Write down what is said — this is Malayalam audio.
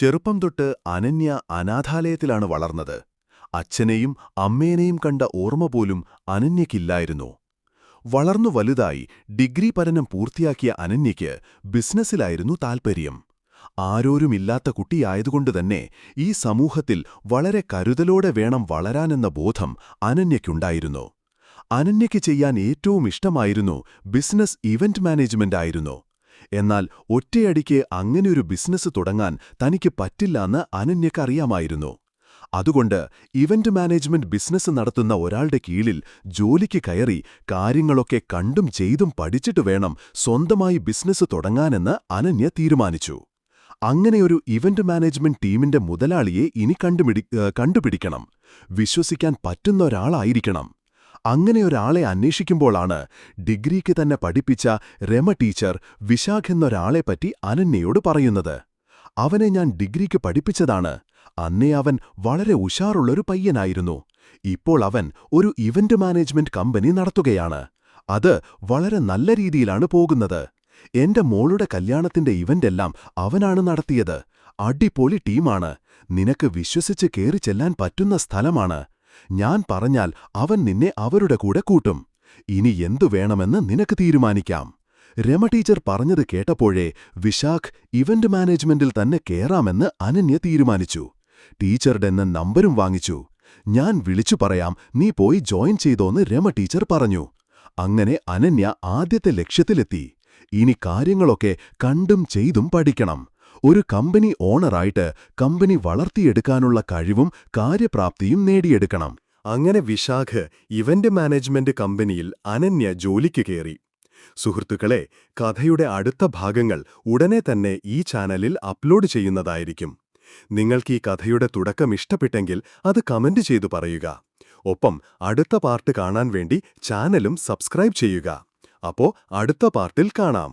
ചെറുപ്പം തൊട്ട് അനന്യ അനാഥാലയത്തിലാണ് വളർന്നത്. അച്ഛനെയും അമ്മേനെയും കണ്ട ഓർമ്മ പോലും അനന്യയ്ക്കില്ലായിരുന്നു. വളർന്നു വലുതായി ഡിഗ്രി പഠനം പൂർത്തിയാക്കിയ അനന്യയ്ക്ക് ബിസിനസ്സിലായിരുന്നു താൽപ്പര്യം ആരോരുമില്ലാത്ത കുട്ടിയായതുകൊണ്ടുതന്നെ ഈ സമൂഹത്തിൽ വളരെ കരുതലോടെ വേണം വളരാനെന്ന ബോധം അനന്യയ്ക്കുണ്ടായിരുന്നു. അനന്യയ്ക്ക് ചെയ്യാൻ ഏറ്റവും ഇഷ്ടമായിരുന്നു ബിസിനസ് ഇവന്റ് മാനേജ്മെന്റ് ആയിരുന്നു. എന്നാൽ ഒറ്റയടിക്ക് അങ്ങനെയൊരു ബിസിനസ് തുടങ്ങാൻ തനിക്ക് പറ്റില്ലാന്ന് അനന്യക്കറിയാമായിരുന്നു. അതുകൊണ്ട് ഇവന്റ് മാനേജ്മെന്റ് ബിസിനസ് നടത്തുന്ന ഒരാളുടെ കീഴിൽ ജോലിക്ക് കയറി കാര്യങ്ങളൊക്കെ കണ്ടും ചെയ്തും പഠിച്ചിട്ട് വേണം സ്വന്തമായി ബിസിനസ് തുടങ്ങാനെന്ന് അനന്യ തീരുമാനിച്ചു. അങ്ങനെയൊരു ഇവന്റ് മാനേജ്മെന്റ് ടീമിന്റെ മുതലാളിയെ ഇനി കണ്ടുപിടി കണ്ടുപിടിക്കണം. വിശ്വസിക്കാൻ പറ്റുന്ന ഒരാളായിരിക്കണം. അങ്ങനെയൊരാളെ അന്വേഷിക്കുമ്പോഴാണ് ഡിഗ്രിക്ക് തന്നെ പഠിപ്പിച്ച രമ ടീച്ചർ വിശാഖ് എന്നൊരാളെപ്പറ്റി അനന്യയോട് പറയുന്നത്. അവനെ ഞാൻ ഡിഗ്രിക്ക് പഠിപ്പിച്ചതാണ്. അന്നേ അവൻ വളരെ ഉഷാറുള്ളൊരു പയ്യനായിരുന്നു. ഇപ്പോൾ അവൻ ഒരു ഇവന്റ് മാനേജ്മെന്റ് കമ്പനി നടത്തുകയാണ്. അത് വളരെ നല്ല രീതിയിലാണ് പോകുന്നത്. എന്റെ മോളുടെ കല്യാണത്തിന്റെ ഇവന്റെല്ലാം അവനാണ് നടത്തിയത്. അടിപൊളി ടീമാണ്. നിനക്ക് വിശ്വസിച്ച് കേറി ചെല്ലാൻ പറ്റുന്ന സ്ഥലമാണ്. ഞാൻ പറഞ്ഞാൽ അവൻ നിന്നെ അവരുടെ കൂടെ കൂട്ടും. ഇനി എന്തു വേണമെന്ന് നിനക്ക് തീരുമാനിക്കാം. രമ ടീച്ചർ പറഞ്ഞത് കേട്ടപ്പോഴേ വിശാഖ് ഇവന്റ് മാനേജ്മെന്റിൽ തന്നെ കേറാമെന്ന് അനന്യ തീരുമാനിച്ചു. ടീച്ചറുടെ നമ്പരും വാങ്ങിച്ചു. ഞാൻ വിളിച്ചു പറയാം നീ പോയി ജോയിൻ ചെയ്തോന്ന് രമ ടീച്ചർ പറഞ്ഞു. അങ്ങനെ അനന്യ ആദ്യത്തെ ലക്ഷ്യത്തിലെത്തി. ഇനി കാര്യങ്ങളൊക്കെ കണ്ടും ചെയ്തും പഠിക്കണം. ഒരു കമ്പനി ഓണറായിട്ട് കമ്പനി വളർത്തിയെടുക്കാനുള്ള കഴിവും കാര്യപ്രാപ്തിയും നേടിയെടുക്കണം. അങ്ങനെ വിശാഖ് ഇവന്റ് മാനേജ്മെന്റ് കമ്പനിയിൽ അനന്യ ജോലിക്ക് കയറി. സുഹൃത്തുക്കളെ കഥയുടെ അടുത്ത ഭാഗങ്ങൾ ഉടനെ തന്നെ ഈ ചാനലിൽ അപ്ലോഡ് ചെയ്യുന്നതായിരിക്കും. നിങ്ങൾക്ക് ഈ കഥയുടെ തുടക്കം ഇഷ്ടപ്പെട്ടെങ്കിൽ അത് കമന്റ് ചെയ്തു പറയുക. ഒപ്പം അടുത്ത പാർട്ട് കാണാൻ വേണ്ടി ചാനലും സബ്സ്ക്രൈബ് ചെയ്യുക. അപ്പോ അടുത്ത പാർട്ടിൽ കാണാം.